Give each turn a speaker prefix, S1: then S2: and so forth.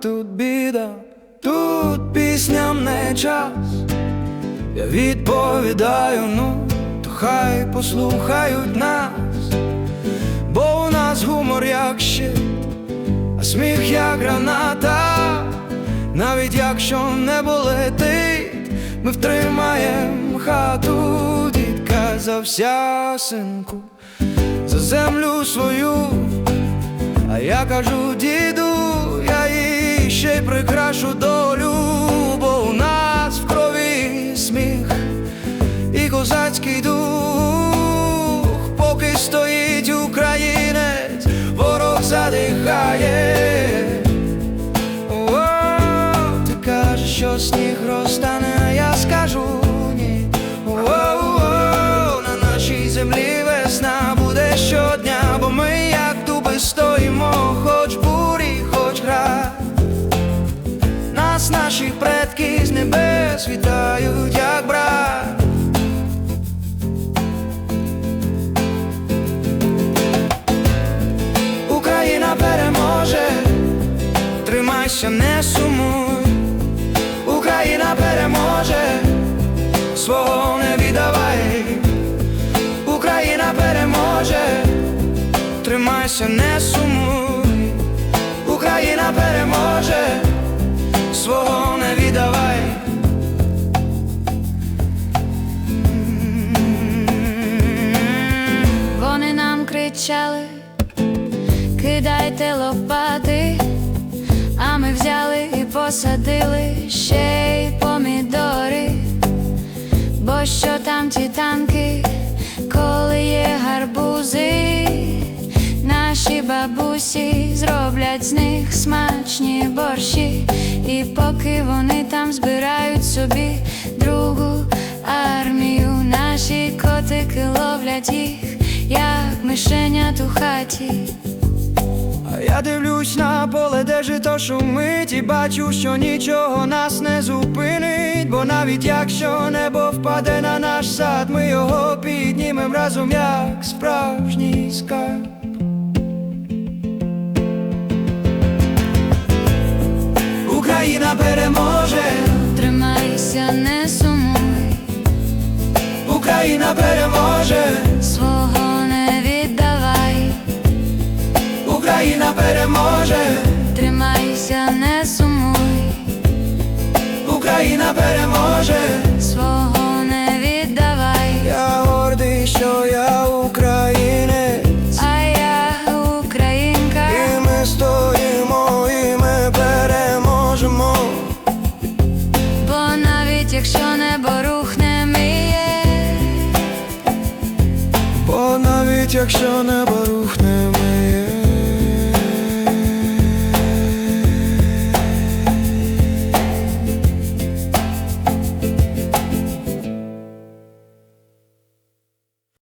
S1: тут біда, тут пісням не час. Я відповідаю, ну, то хай послухають нас, бо у нас гумор як щит, а сміх як граната, навіть якщо не болетить, ми втримаєм хату, дітка за вся синку, за землю свою, а я кажу дітка прикрашу долю, бо у нас в крові сміх і козацький дух, поки стоїть українець, ворог задихає. О, ти кажеш, що сніг розтане, я скажу ні. О, на нашій землі весна буде щодня, Нас наші предки з небес вітають, як брат. Україна переможе, тримайся, не сумуй. Україна переможе, свого не віддавай. Україна переможе, тримайся, не сумуй.
S2: Кричали, кидайте лопати, а ми взяли і посадили ще й помідори, бо що там ті танки, коли є гарбузи, наші бабусі зроблять з них смачні борщі, і поки вони там збирають собі другу армію, наші котики ловлять їх, мишенят у хаті.
S1: А я дивлюсь на поле, де жито шумить І бачу, що нічого нас не зупинить. Бо навіть якщо небо впаде на наш сад Ми його піднімем разом, як справжній скарб. Україна переможе,
S2: Тримайся, не сумуй,
S1: Україна переможе, Україна переможе,
S2: тримайся, не сумуй,
S1: Україна переможе.
S2: свого не віддавай,
S1: Я гордий, що я українець,
S2: а я українка,
S1: і ми стоїмо, і ми переможемо.
S2: бо навіть якщо небо рухне, ми є,
S1: Бо навіть якщо небо